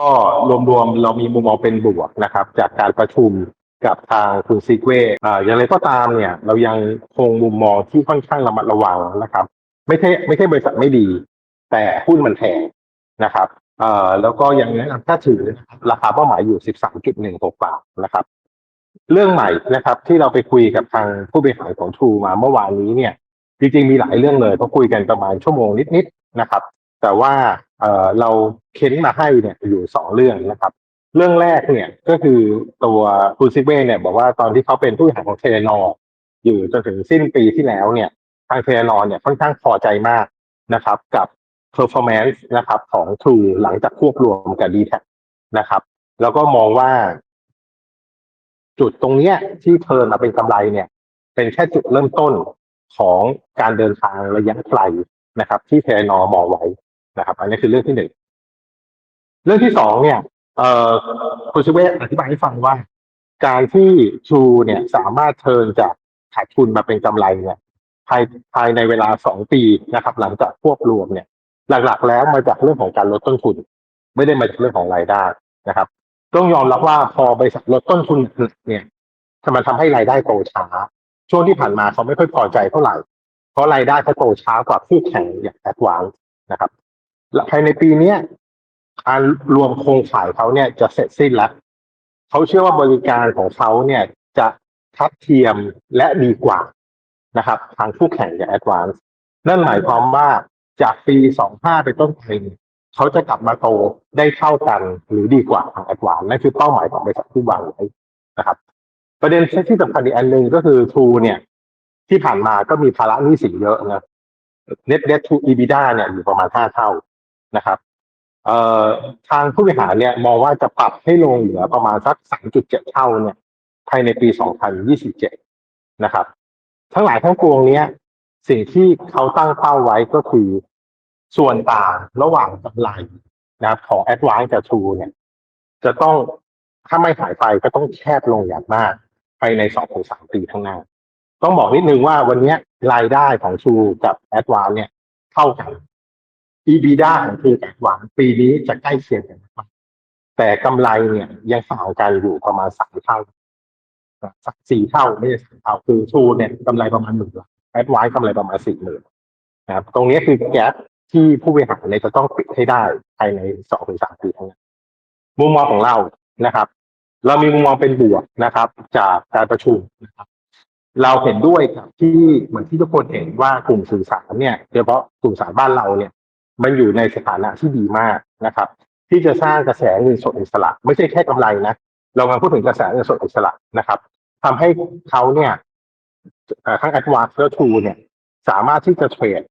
ก็รวมๆเรามีมุมมองเป็นบวกนะครับ จากการประชุมกับทางคุณซิกเวอ่าอย่างไรก็ตามเนี่ย เรายังคงมุมมองที่ค่อนข้างระมัดระวังนะครับ ไม่ใช่ไม่ใช่บริษัทไม่ดี แต่หุ้นมันแพงนะครับเอ่อแล้วก็ยังแนะนำถ้าถือราคาเป้าหมายอยู่ 13.16 บาทนะครับ เรื่องใหม่นะครับ ที่เราไปคุยกับทางผู้บริหารของ True มาเมื่อวานนี้เนี่ย จริงๆมีหลายเรื่องเลยเพราะคุยกันประมาณชั่วโมงนิดๆนะครับ แต่ว่าเอ่อเราเค้นมาให้เนี่ยอยู่สองเรื่องนะครับ เรื่องแรกเนี่ยก็คือตัวคุณซิเว่เนี่ยบอกว่าตอนที่เขาเป็นผู้บริหารของเทเลนออยู่จนถึงสิ้นปีที่แล้วเนี่ยทางเทเลนอเนี่ยค่อนข้างพอใจมากนะครับ กับ performance นะครับของ True หลังจากควบรวมกับ d t แทนะครับ แล้วก็มองว่า จุดตรงเนี้ยที่เทิร์นมาเป็นกำไรเนี่ย เป็นแค่จุดเริ่มต้นของการเดินทางระยะไกลนะครับ ที่เทเลนอมองไว้ นะครับ อันนี้คือเรื่องที่หนึ่งเรื่องที่สองเนี่ย เอ่อคุณชเวศอธิบายให้ฟังว่า การที่ชูเนี่ยสามารถเทินจากขาดทุนมาเป็นกำไรเนี่ยภายภายในเวลาสองปีนะครับ หลังจากควบรวมเนี่ย หลักๆ แล้วมาจากเรื่องของการลดต้นทุน ไม่ได้มาจากเรื่องของรายได้นะครับ ต้องยอมรับว่าพอบริษัทลดต้นทุนเนี่ยมันทำให้รายได้โตช้า ช่วงที่ผ่านมาเขาไม่ค่อยพอใจเท่าไหร่ เพราะรายได้เขาโตช้ากว่าคู่แข่งอย่างแอดวานนะครับ และภายในปีเนี้ยการรวมโครงข่ายเขาเนี่ยจะเสร็จสิ้นแล้วเขาเชื่อว่าบริการของเขาเนี่ยจะทัดเทียมและดีกว่านะครับ ทางคู่แข่งอย่างแอดวานนั่นหมายความว่าจากปี 25ไปต้นไปเนี่ยเขาจะกลับมาโตได้เท่ากันหรือดีกว่าทางแอดวานนั่นคือเป้าหมายของบริษัทที่วางไว้นะครับ ประเด็นที่สำคัญอีกอันหนึ่งก็คือ True เนี่ย ที่ผ่านมาก็มีภาระหนี้สินเยอะนะ net debt to EBITDA เนี่ยอยู่ประมาณห้าเท่า นะครับเอ่อทางผู้บริหารเนี่ยมองว่าจะปรับให้ลงเหลือประมาณสักสามจุดเท่าเนี่ยภายในปีสองพันะครับ ทั้งหลายทั้งปวงเนี้ยสิ่งที่เขาตั้งเป้าไว้ก็คือส่วนต่างระหว่างกำไรนะครับของ a d v a n c e กับ True เนี่ยจะต้องถ้าไม่หายไปก็ต้องแคบลงอย่างมากภายในสองถึงสามปีข้างหน้า ต้องบอกนิดนึงว่าวันนี้รายได้ของ True กับ a d v a n c e เนี่ยเท่ากัน EBITDA ของ True กับ a d v a n c e ปีนี้จะใกล้เคียงกันมากแต่กำไรเนี่ยยังต่างกันอยู่ประมาณสามเท่าสักสี่เท่าไม่ใช่สามเท่าคือ True เนี่ยกำไรประมาณหนึ่งล้าน a d v a n c e กำไรประมาณสี่หมื่นนะครับ ตรงนี้คือแก๊ปที่ผู้บริหารเนี่ยจะต้องปิดให้ได้ภายในสองถึงสามปีข้งหน้ามุมมองของเรานะครับ เรามีมุมมองเป็นบวกนะครับ จากการประชุมนะครับเราเห็นด้วยกับที่เหมือนที่ทุกคนเห็นว่ากลุ่มสื่อสารเนี่ยโดยเฉพาะกลุ่มสารบ้านเราเนี่ย มันอยู่ในสถานะที่ดีมากนะครับ ที่จะสร้างกระแสเงินสดอิสระ ไม่ใช่แค่กำไรนะเรากำลังพูดถึงกระแสเงินสดอิสระนะครับทำให้เขาเนี่ยเอ่อทั้ง a d v a n c e และ True เนี่ย สามารถที่จะเทรด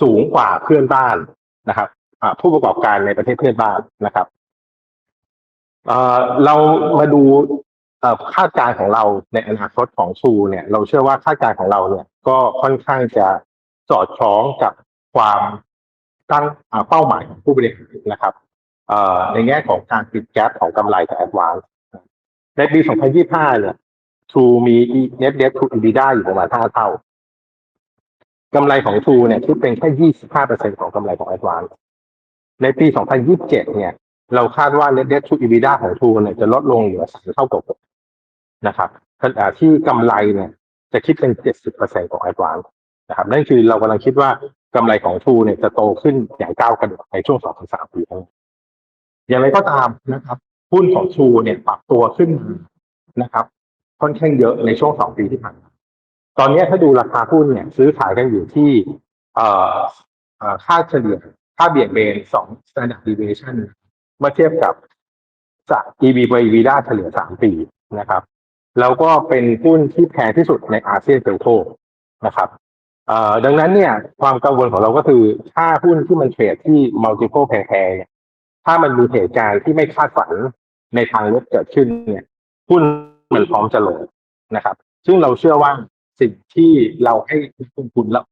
สูงกว่าเพื่อนบ้านนะครับผู้ประกอบการในประเทศเพื่อนบ้านนะครับเออเรามาดูคาดการณ์ของเราในอนาคตของชูเนี่ย เราเชื่อว่าคาดการณ์ของเราเนี่ย ก็ค่อนข้างจะสอดคล้องกับความ ตั้งเป้าหมายของผู้บริหารนะครับในแง่ของการปิดแก๊ปของกำไรกับแอดวานซ์ในปี 2025 เนี่ย True มี net debt to EBITDA อยู่ประมาณ 5 เท่ากำไรของ True เนี่ยคิดเป็นแค่ 25%ของกำไรของ Advance ในปี 2027 เนี่ย เราคาดว่า net debt to EBITDA ของ True เนี่ยจะลดลงเหลือ 3 เท่ากับนะครับขณะที่กำไรเนี่ยจะคิดเป็น 70%ของ Advance นะครับนั่นคือเรากำลังคิดว่า กำไรของ True เนี่ยจะโตขึ้นอย่างก้าวกระโดดในช่วง2-3ปีข้างหน้าอย่างไรก็ตามนะครับหุ้นของ True เนี่ยปรับตัวขึ้นนะครับ ค่อนข้างเยอะในช่วง2ปีที่ผ่านมาตอนนี้ถ้าดูราคาหุ้นเนี่ยซื้อขายกันอยู่ที่เอ่อค่าเฉลี่ยค่าเบี่ยงเบนสอง standard deviation เมื่อเทียบกับจาก EV ไป EBITDA เฉลี่ยสามปีนะครับ แล้วก็เป็นหุ้นที่แพงที่สุดในอาเซียนเซลโทนะครับ เอ่อดังนั้นเนี่ย ความกังวลของเราก็คือ ถ้าหุ้นที่มันเทรดที่ multiple แพงๆเนี่ยถ้ามันมีเหตุการณ์ที่ไม่คาดฝันในทางลบเกิดขึ้นเนี่ยหุ้นมันพร้อมจะลงนะครับ ซึ่งเราเชื่อว่าสิ่งที่เราให้นักลงทุนแล้ว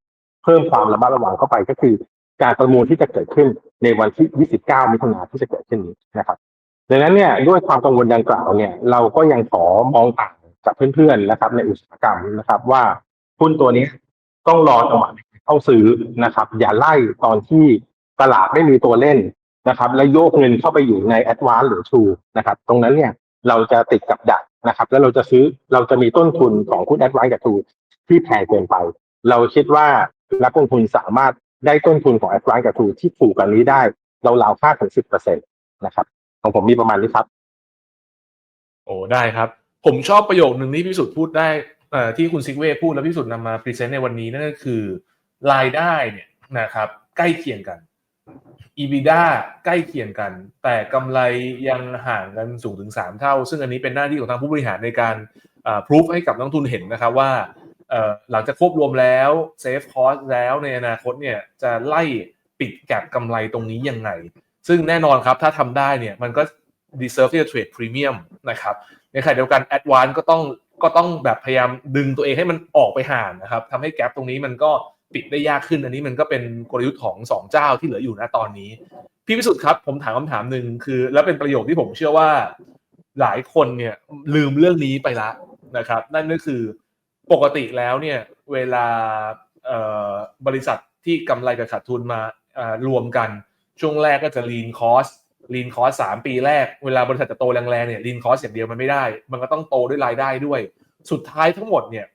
เพิ่มความระมัดระวังเข้าไปก็คือ การประมูลที่จะเกิดขึ้นในวันที่ 29 มิถุนายนที่จะเกิดขึ้นนี้นะครับดังนั้นเนี่ยด้วยความกังวลดังกล่าวเนี่ย เราก็ยังขอมองต่างกับเพื่อนๆนะครับ ในอุตสาหกรรมนะครับ ว่าหุ้นตัวนี้ ต้องรอจังหวะเข้าซื้อนะครับ อย่าไล่ตอนที่ตลาดไม่มีตัวเล่นนะครับ แล้วโยกเงินเข้าไปอยู่ใน Advance หรือ True นะครับ ตรงนั้นเนี่ยเราจะติดกับดักนะครับ แล้วเราจะซื้อเราจะมีต้นทุนของหุ้น Advance กับ True ที่แพงเกินไป เราคิดว่านักลงทุนสามารถได้ต้นทุนของ Advance กับ True ที่ถูกกว่านี้ได้เราราวค่าถึงสิบเปอร์เซ็นตนะครับ ของผมมีประมาณนี้ครับ โอ้ได้ครับ ผมชอบประโยคหนึ่งที่พิสุทธิ์พูดได้ ที่คุณซิกเว่พูดแล้วพิสุทธิ์นำมาพรีเซนต์ในวันนี้นั่นก็คือรายได้เนี่ยนะครับ ใกล้เคียงกัน EBITDA ใกล้เคียงกัน แต่กำไรยังห่างกันสูงถึง 3 เท่า ซึ่งอันนี้เป็นหน้าที่ของทางผู้บริหารในการพิสูจให้กับนักทุนเห็นนะครับว่าหลังจากควบรวมแล้วเซฟคอสแล้วในอนาคตเนี่ยจะไล่ปิดแก็บกำไรตรงนี้ยังไง ซึ่งแน่นอนครับถ้าทำได้เนี่ยมันก็ deserve ที่จะเทรดพรีเมียมนะครับในขณะเดียวกัน Advance ก็ต้อง ก็ต้องแบบพยายามดึงตัวเองให้มันออกไปห่างนะครับทำให้แกลบตรงนี้มันก็ปิดได้ยากขึ้น อันนี้มันก็เป็นกลยุทธ์ของสองเจ้าที่เหลืออยู่นะตอนนี้ พี่พิสุทธิ์ครับ ผมถามคำถามหนึ่งคือ แล้วเป็นประโยคที่ผมเชื่อว่าหลายคนเนี่ยลืมเรื่องนี้ไปละนะครับ นั่นก็คือปกติแล้วเนี่ยเวลาบริษัทที่กำไรกับขาดทุนมารวมกัน ช่วงแรกก็จะ lean cost lean cost สามปีแรกเวลาบริษัทจะโตแรงๆเนี่ย lean cost อย่างเดียวมันไม่ได้ มันก็ต้องโตด้วยรายได้ด้วย สุดท้ายทั้งหมดเนี่ย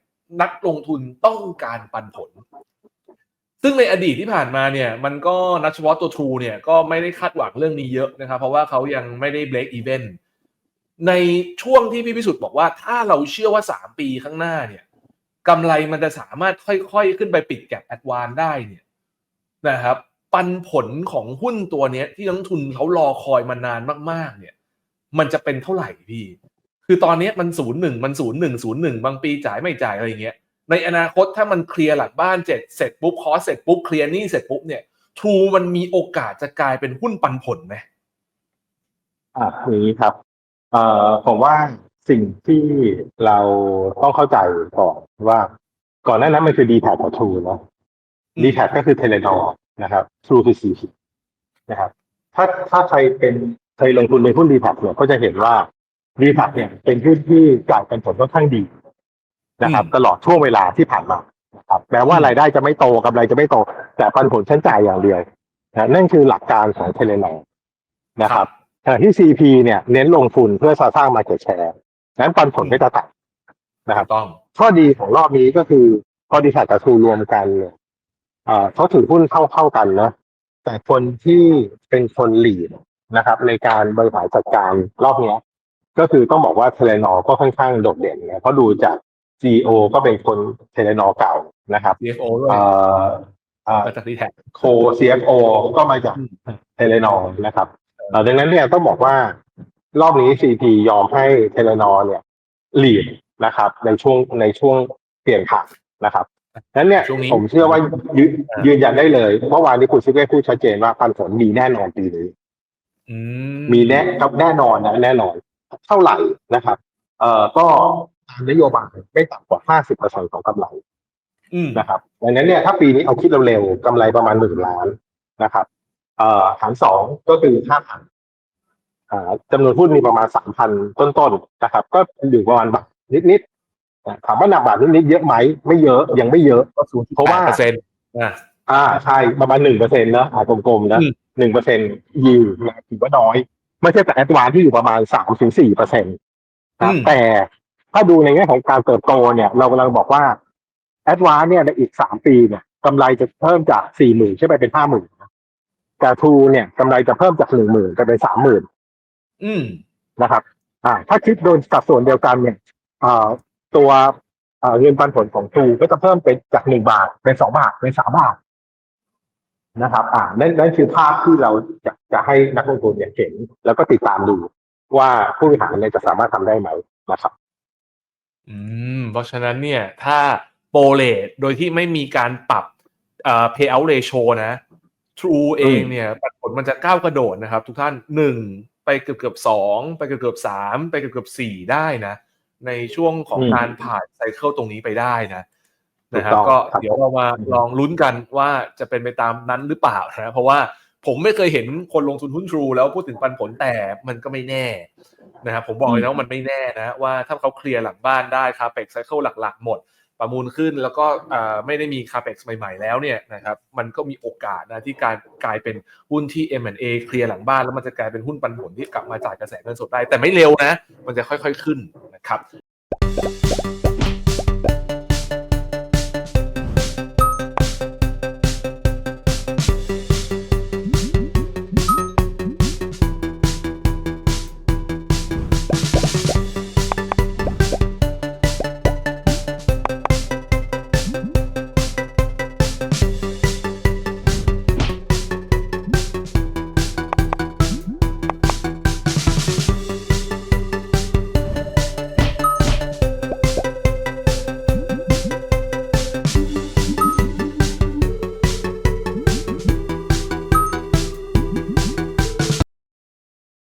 นักลงทุนต้องการปันผล ซึ่งในอดีตที่ผ่านมาเนี่ยมันก็นักเฉพาะตัว True เนี่ยก็ไม่ได้คาดหวังเรื่องนี้เยอะนะครับ เพราะว่าเขายังไม่ได้ break even ในช่วงที่พี่พิสุทธิ์บอกว่าถ้าเราเชื่อว่า 3 ปีข้างหน้าเนี่ยกำไรมันจะสามารถค่อยๆ ขึ้นไปปิดแก็บแอดวานได้เนี่ยนะครับ ปันผลของหุ้นตัวเนี้ย ที่นักลงทุนเขารอคอยมานานมากๆ เนี่ย มันจะเป็นเท่าไหร่พี่ คือตอนนี้มันศูนย์หนึ่งมันศูนย์หนึ่งศูนย์หนึ่งบางปีจ่ายไม่จ่ายอะไรอย่างเงี้ย ในอนาคตถ้ามันเคลียร์หลักบ้านเสร็จเสร็จปุ๊บคอสเสร็จปุ๊บเคลียร์หนี้เสร็จปุ๊บเนี่ยทรูมันมีโอกาสจะกลายเป็นหุ้นปันผลไหมอ่าอย่างนี้ครับ เอ่อผมว่าสิ่งที่เราต้องเข้าใจก่อนว่า ก่อนหน้านั้นมันคือ d t แทกับ True เนาะ d t แทก็คือเทเลนอ นะครับ True คือ CP นะครับ ถ้าถ้าใครเป็นเคยลงทุนในหุ้น d t แทเนี่ยก็จะเห็นว่า d t แทเนี่ยเป็นหุ้นที่จ่ายเป็นผลค่อนข้างดีนะครับ ตลอดช่วงเวลาที่ผ่านมานะครับแม้ว่ารายได้จะไม่โตกำไรจะไม่โต แต่ปันผลชั้นจ่ายอย่างเดียวนะนั่นคือหลักการของเทเลนอนะครับขณะที่ CP เนี่ยเน้นลงทุนเพื่อสร้าง market share นั้นปันผลก็จะต่ำนะครับต้องข้อดีของรอบนี้ก็คือพอดีสัตกับทูรวมกันเนี่ย เอ่อเขาถือหุ้นเข้าเข้ากันนะ แต่คนที่เป็นคนหลีดนะครับ ในการบริหารจัดการรอบเนี้ยก็คือต้องบอกว่าเทเลนอก็ค่อนข้างโดดเด่นนะเพราะดูจาก CEO ก็เป็นคนเทเลนอเก่านะครับ CFO ด้วยเอ่อเอ่อมาจากดีแท็กโค CFO ก็มาจากเทเลนอนะครับเอ่อดังนั้นเนี่ยต้องบอกว่ารอบนี้ CP ยอมให้เทเลนอเนี่ยลีดนะครับ ในช่วงในช่วงเปลี่ยนผ่านนะครับ นั้นเนี่ยช่วงนี้ ผมเชื่อว่ายืนยืนยันได้เลย เมื่อวานนี้คุณซิเก้พูดชัดเจนว่าปันผลมีแน่นอนปีนี้ อืมีแน่ครับแน่นอนนะแน่นอน เท่าไหร่นะครับ เอ่อก็ตามนโยบายไม่ต่ำกว่า 50%ของกำไรอืมนะครับดังนั้นเนี่ยถ้าปีนี้เอาคิดเร็วๆกำไรประมาณหมื่นล้านนะครับ เอ่อหารสองก็คือห้าพันอ่าจำนวนหุ้นมีประมาณสามพันต้นๆนะครับ ก็อยู่ประมาณบาทนิดๆนะ ถามว่าหนักบาทนิดๆเยอะไหมไม่เยอะยังไม่เยอะก็ศูนย์เพราะว่าเปอร์เซ็นต์อ่าอ่าใช่ประมาณหนึ่งเปอร์เซ็นต์นะอ่ากลมๆนะอืมหนึ่งเปอร์เซ็นต์ยิวถือว่าน้อย ไม่ใช่แต่แอดวานที่อยู่ประมาณสามถึงสี่เปอร์เซ็นต์แต่ถ้าดูในแง่ของการเติบโตเนี่ย เรากำลังบอกว่าแอดวานเนี่ยในอีกสามปีเนี่ยกำไรจะเพิ่มจากสี่หมื่นใช่ไหมเป็นห้าหมื่นแต่ทูเนี่ยกำไรจะเพิ่มจากหนึ่งหมื่นเป็นสามหมื่นอืมนะครับ อ่า ถ้าคิดโดยสัดส่วนเดียวกันเนี่ยอ่า ตัวอ่าเงินปันผลของทูก็จะเพิ่มเป็นจากหนึ่งบาทเป็นสองบาทเป็นสามบาทนะครับ อ่านั่นนั่นคือภาพที่เราจะจะให้นักลงทุนเนี่ยเห็น แล้วก็ติดตามดูว่าผู้บริหารเนี่ยจะสามารถทำได้ไหมนะครับ อืม เพราะฉะนั้นเนี่ย ถ้าโปรเลตโดยที่ไม่มีการปรับเอ่อ payout ratio นะ True เองเนี่ยปันผลมันจะก้าวกระโดดนะครับ ทุกท่านหนึ่งไปเกือบเกือบสองไปเกือบเกือบสามไปเกือบเกือบสี่ได้นะ ในช่วงของอืมการผ่านไซเคิลตรงนี้ไปได้นะนะครับถูกต้องก็ครับเดี๋ยวเรามาลองลุ้นกันว่าจะเป็นไปตามนั้นหรือเปล่านะเพราะว่าผมไม่เคยเห็นคนลงทุนหุ้น True แล้วพูดถึงปันผลแต่มันก็ไม่แน่นะครับผมบอกเลยนะว่ามันไม่แน่นะว่าถ้าเขาเคลียร์หลังบ้านได้ครับเป็กไซเคิลหลักๆหมด ประมูลขึ้นแล้วก็ไม่ได้มีคาเ e x ใหม่ๆแล้วเนี่ยนะครับมันก็มีโอกาสนะที่การกลายเป็นหุ้นที่ M&A เคลียร์หลังบ้านแล้วมันจะกลายเป็นหุ้นปันผลที่กลับมาจ่ายกระแสเงินสดได้ แต่ไม่เร็วนะ มันจะค่อยๆขึ้นนะครับ